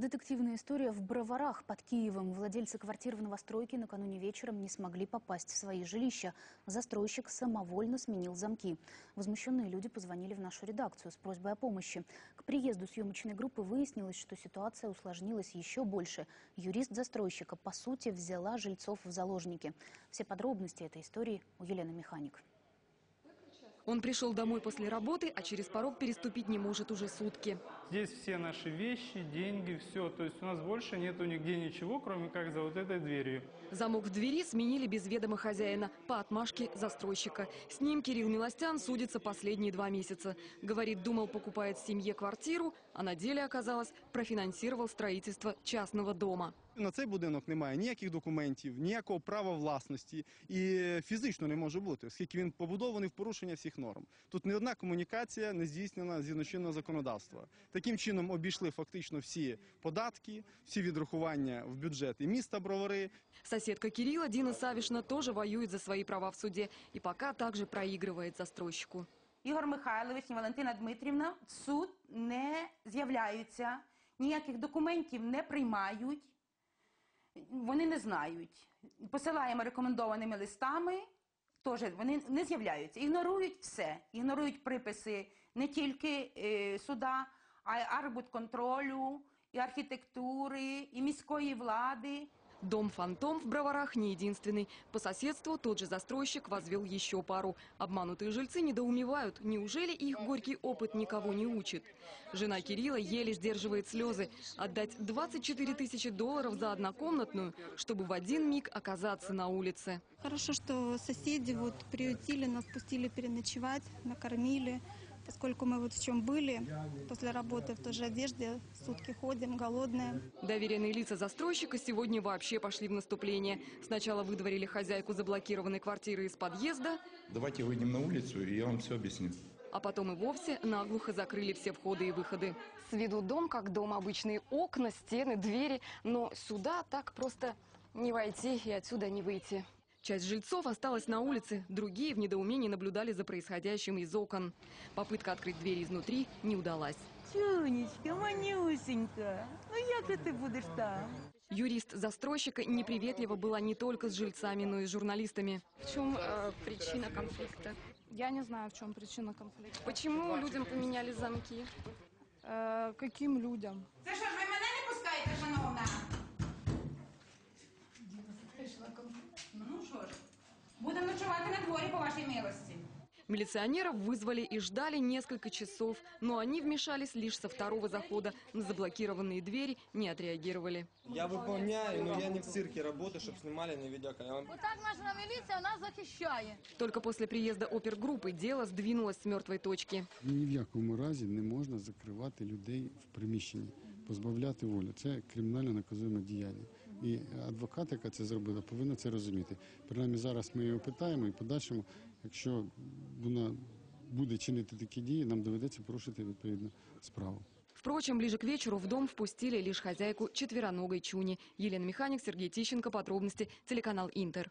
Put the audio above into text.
Детективная история в Броварах под Киевом. Владельцы квартир в новостройке накануне вечером не смогли попасть в свои жилища. Застройщик самовольно сменил замки. Возмущенные люди позвонили в нашу редакцию с просьбой о помощи. К приезду съемочной группы выяснилось, что ситуация усложнилась еще больше. Юрист застройщика, по сути, взяла жильцов в заложники. Все подробности этой истории у Елены Механик. Он пришел домой после работы, а через порог переступить не может уже сутки. Здесь все наши вещи, деньги, все. То есть у нас больше нету нигде ничего, кроме как за вот этой дверью. Замок в двери сменили без ведома хозяина по отмашке застройщика. С ним Кирилл Милостян судится последние два месяца. Говорит, думал, покупает семье квартиру, а на деле оказалось, профинансировал строительство частного дома. На цей будинок немає ніяких документів, ніякого права власності і фізично не може бути, оскільки він побудований в порушення всіх норм. Тут ні одна комунікація не здійснена згідно чинного законодавства. Таким чином обійшли фактично всі податки, всі відрахування в бюджети міста Бровари. Соседка Кирилла, Дина Савишна, тоже воюет за свои права в суде и пока также проигрывает застройщику. Ігор Михайлович і Валентина Дмитрівна в суд не з'являються, ніяких документів не приймають, вони не знають. Посилаємо рекомендованими листами, теж вони не з'являються, ігнорують все, ігнорують приписи не тільки е, суда, а й арбутконтролю, і архітектури, і міської влади. Дом-фантом в Броварах не единственный. По соседству тот же застройщик возвел еще пару. Обманутые жильцы недоумевают. Неужели их горький опыт никого не учит? Жена Кирилла еле сдерживает слезы. Отдать 24 тысячи долларов за однокомнатную, чтобы в один миг оказаться на улице. Хорошо, что соседи вот приютили, нас пустили переночевать, накормили. Поскольку мы вот в чем были, после работы в той же одежде, сутки ходим, голодные. Доверенные лица застройщика сегодня вообще пошли в наступление. Сначала выдворили хозяйку заблокированной квартиры из подъезда, Давайте выйдем на улицу, и я вам все объясню. а потом и вовсе наглухо закрыли все входы и выходы. С виду дом как дом, обычные окна, стены, двери, но сюда так просто не войти и отсюда не выйти. Часть жильцов осталась на улице, другие в недоумении наблюдали за происходящим из окон. Попытка открыть двери изнутри не удалась. Тюнечка, манюсенька, ну як же ти будеш там? Юрист застройщика неприветлива была не только с жильцами, но и с журналистами. В чем э, причина конфликта? Я не знаю, в чем причина конфликта. Почему людям поменяли замки? Э, каким людям? Це що ж ви мене не пускаєте, шановна? Ну що ж, будемо ночувати на дворі по вашій милості. Милиционеров вызвали и ждали несколько часов, но они вмешались лишь со второго захода. На заблокированные двери не отреагировали. Я выполняю, но я не в цирке работаю, чтобы снимали на видеокамеру. Отак наша міліція нас захищає. Только после приезда опергруппы дело сдвинулось с мертвой точки. Ні в якому разі не можна закривати людей в приміщенні, Позбавляти волю. Це кримінально наказуємо діяння. І адвокат, яка це зробила, повинна це розуміти. Принаймні зараз ми її опитаємо і подальшому, якщо вона буде чинити такі дії, нам доведеться порушити відповідну справу. Впрочем, ближе к вечеру в дом впустили лишь хозяйку четвероногой чуни. Елена Механик, Сергей Тищенко. Подробности. Телеканал «Интер».